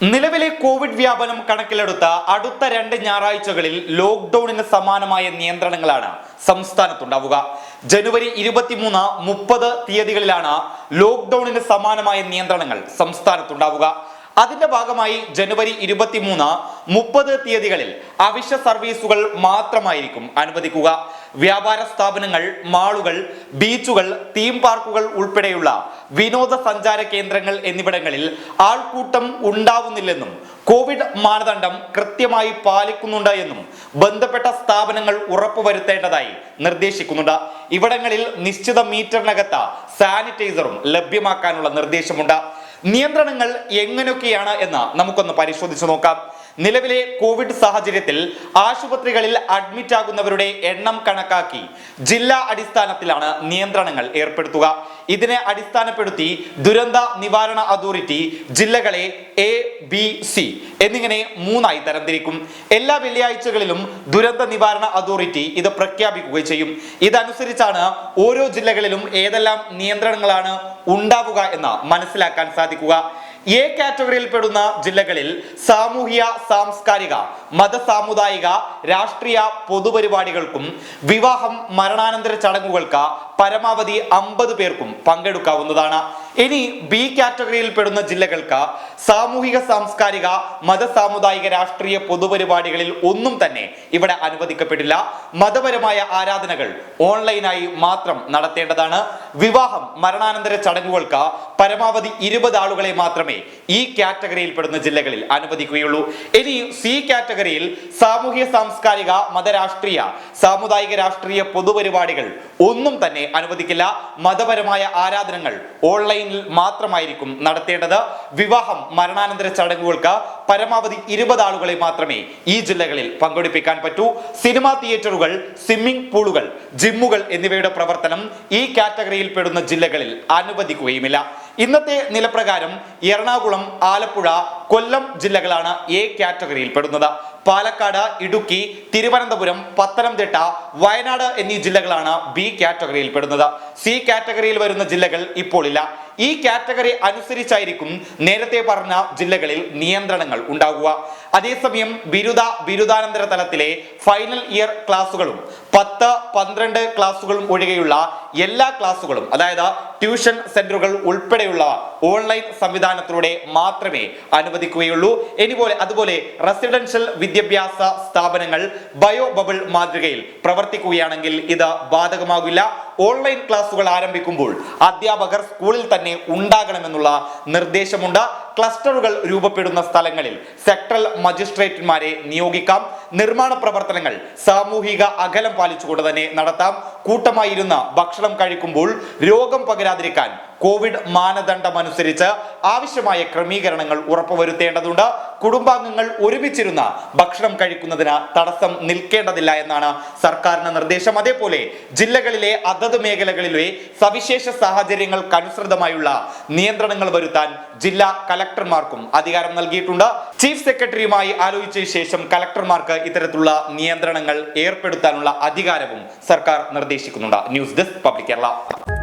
നിലവിലെ കോവിഡ് വ്യാപനം കണക്കിലെടുത്ത അടുത്ത രണ്ട് ഞായറാഴ്ചകളിൽ ലോക്ക്ഡൌണിന് സമാനമായ നിയന്ത്രണങ്ങളാണ് സംസ്ഥാനത്തുണ്ടാവുക. ജനുവരി ഇരുപത്തിമൂന്ന് മുപ്പത് തീയതികളിലാണ് ലോക്ക്ഡൌണിന് സമാനമായ നിയന്ത്രണങ്ങൾ സംസ്ഥാനത്തുണ്ടാവുക. അതിന്റെ ഭാഗമായി ജനുവരി ഇരുപത്തിമൂന്ന് മുപ്പത് തീയതികളിൽ അവശ്യ സർവീസുകൾ മാത്രമായിരിക്കും അനുവദിക്കുക. വ്യാപാര സ്ഥാപനങ്ങൾ മാളുകൾ ബീച്ചുകൾ തീം പാർക്കുകൾ ഉൾപ്പെടെയുള്ള വിനോദസഞ്ചാര കേന്ദ്രങ്ങൾ എന്നിവിടങ്ങളിൽ ആൾക്കൂട്ടം ഉണ്ടാവുന്നില്ലെന്നും കോവിഡ് മാനദണ്ഡം കൃത്യമായി പാലിക്കുന്നുണ്ട് എന്നും ബന്ധപ്പെട്ട സ്ഥാപനങ്ങൾ ഉറപ്പുവരുത്തേണ്ടതായി നിർദ്ദേശിക്കുന്നുണ്ട്. ഇവിടങ്ങളിൽ നിശ്ചിത മീറ്ററിനകത്ത് സാനിറ്റൈസറും ലഭ്യമാക്കാനുള്ള നിർദ്ദേശമുണ്ട്. നിയന്ത്രണങ്ങൾ എങ്ങനെയൊക്കെയാണ് എന്ന് നമുക്കൊന്ന് പരിശോധിച്ചു നോക്കാം. നിലവിലെ കോവിഡ് സാഹചര്യത്തിൽ ആശുപത്രികളിൽ അഡ്മിറ്റ് ആകുന്നവരുടെ എണ്ണം കണക്കാക്കി ജില്ലാ അടിസ്ഥാനത്തിലാണ് നിയന്ത്രണങ്ങൾ ഏർപ്പെടുത്തുക. ഇതിനെ അടിസ്ഥാനപ്പെടുത്തി ദുരന്ത നിവാരണ അതോറിറ്റി ജില്ലകളെ എ ബി സി എന്നിങ്ങനെ മൂന്നായി തരംതിരിക്കും. എല്ലാ വെള്ളിയാഴ്ചകളിലും ദുരന്ത നിവാരണ അതോറിറ്റി ഇത് പ്രഖ്യാപിക്കുകയും ചെയ്യും. ഇതനുസരിച്ചാണ് ഓരോ ജില്ലകളിലും ഏതെല്ലാം നിയന്ത്രണങ്ങളാണ് ഉണ്ടാവുക എന്ന് മനസ്സിലാക്കാൻ സാധിക്കുക. എ കാറ്റഗറിയിൽ പെടുന്ന ജില്ലകളിൽ സാമൂഹിക സാംസ്കാരിക മത സാമുദായിക രാഷ്ട്രീയ പൊതുപരിപാടികൾക്കും വിവാഹം മരണാനന്തര ചടങ്ങുകൾക്ക് പരമാവധി അമ്പത് പേർക്കും പങ്കെടുക്കാവുന്നതാണ്. ഇനി ബി കാറ്റഗറിയിൽ പെടുന്ന ജില്ലകൾക്ക് സാമൂഹിക സാംസ്കാരിക മത സാമുദായിക രാഷ്ട്രീയ പൊതുപരിപാടികളിൽ ഒന്നും തന്നെ ഇവിടെ അനുവദിക്കപ്പെടില്ല മതപരമായ ആരാധനകൾ ഓൺലൈനായി മാത്രം നടത്തേണ്ടതാണ്. വിവാഹം മരണാനന്തര ചടങ്ങുകൾക്ക് പരമാവധി ഇരുപത് ആളുകളെ മാത്രമേ ഈ കാറ്റഗറിയിൽ പെടുന്ന ജില്ലകളിൽ അനുവദിക്കുകയുള്ളൂ. ഇനി സി കാറ്റഗറിയിൽ സാമൂഹിക സാംസ്കാരിക മതരാഷ്ട്രീയ സാമുദായിക രാഷ്ട്രീയ പൊതുപരിപാടികൾ ഒന്നും തന്നെ അനുവദിക്കില്ല. മതപരമായ ആരാധനകൾ ഓൺലൈനിൽ മാത്രമായിരിക്കും നടത്തേണ്ടത്. വിവാഹം മരണാനന്തര ചടങ്ങുകൾക്ക് പരമാവധി ഇരുപത് ആളുകളെ മാത്രമേ ഈ ജില്ലകളിൽ പങ്കെടുപ്പിക്കാൻ പറ്റൂ. സിനിമാ തിയേറ്ററുകൾ സ്വിമ്മിംഗ് പൂളുകൾ ജിമ്മുകൾ എന്നിവയുടെ പ്രവർത്തനം ഈ കാറ്റഗറിയിൽ പെടുന്ന ജില്ലകളിൽ അനുവദിക്കുകയുമില്ല. ഇന്നത്തെ നിലപ്രകാരം എറണാകുളം ആലപ്പുഴ കൊല്ലം ജില്ലകളാണ് എ കാറ്റഗറിയിൽ പെടുന്നത്. പാലക്കാട് ഇടുക്കി തിരുവനന്തപുരം പത്തനംതിട്ട വയനാട് എന്നീ ജില്ലകളാണ് ബി കാറ്റഗറിയിൽ പെടുന്നത്. സി കാറ്റഗറിയിൽ വരുന്ന ജില്ലകൾ ഇപ്പോൾ ഇല്ല. ഈ കാറ്റഗറി അനുസരിച്ചായിരിക്കും നേരത്തെ പറഞ്ഞ ജില്ലകളിൽ നിയന്ത്രണങ്ങൾ ഉണ്ടാകുക അതേസമയം ബിരുദ ബിരുദാനന്തര തലത്തിലെ ഫൈനൽ ഇയർ ക്ലാസുകളും പത്ത് പന്ത്രണ്ട് ക്ലാസുകളും ഒഴികെയുള്ള എല്ലാ ക്ലാസുകളും അതായത് ട്യൂഷൻ സെന്ററുകൾ ഉൾപ്പെടെയുള്ള ഓൺലൈൻ സംവിധാനത്തിലൂടെ മാത്രമേ അനുവദിക്കുകയുള്ളൂ. ഇനിപോലെ അതുപോലെ റെസിഡൻഷ്യൽ വിദ്യാഭ്യാസ സ്ഥാപനങ്ങൾ ബയോ ബബിൾ മാതൃകയിൽ പ്രവർത്തിക്കുകയാണെങ്കിൽ ഇത് ബാധകമാകില്ല. ഓൺലൈൻ ക്ലാസുകൾ ആരംഭിക്കുമ്പോൾ അധ്യാപകർ സ്കൂളിൽ തന്നെ ഉണ്ടാകണമെന്നുള്ള നിർദ്ദേശമുണ്ട്. ക്ലസ്റ്ററുകൾ രൂപപ്പെടുന്ന സ്ഥലങ്ങളിൽ സെക്ടറൽ മജിസ്ട്രേറ്റുമാരെ നിയോഗിക്കാം. നിർമ്മാണ പ്രവർത്തനങ്ങൾ സാമൂഹിക അകലം പാലിച്ചുകൊണ്ട് തന്നെ നടത്താം. കൂട്ടമായിരുന്ന ഭക്ഷണം കഴിക്കുമ്പോൾ രോഗം പകരാതിരിക്കാൻ കോവിഡ് മാനദണ്ഡമനുസരിച്ച് ആവശ്യമായ ക്രമീകരണങ്ങൾ ഉറപ്പുവരുത്തേണ്ടതുണ്ട്. കുടുംബാംഗങ്ങൾ ഒരുമിച്ചിരുന്ന ഭക്ഷണം കഴിക്കുന്നതിന് തടസ്സം നിൽക്കേണ്ടതില്ല എന്നാണ് സർക്കാരിന്റെ നിർദ്ദേശം. അതേപോലെ ജില്ലകളിലെ അതത് മേഖലകളിലെ സവിശേഷ സാഹചര്യങ്ങൾക്കനുസൃതമായുള്ള നിയന്ത്രണങ്ങൾ വരുത്താൻ ജില്ലാ കലക്ടർമാർക്കും അധികാരം നൽകിയിട്ടുണ്ട്. ചീഫ് സെക്രട്ടറിയുമായി ആലോചിച്ച ശേഷം കലക്ടർമാർക്ക് ഇത്തരത്തിലുള്ള നിയന്ത്രണങ്ങൾ ഏർപ്പെടുത്താനുള്ള അധികാരവും സർക്കാർ നിർദ്ദേശിക്കുന്നുണ്ട്. News desk public Kerala.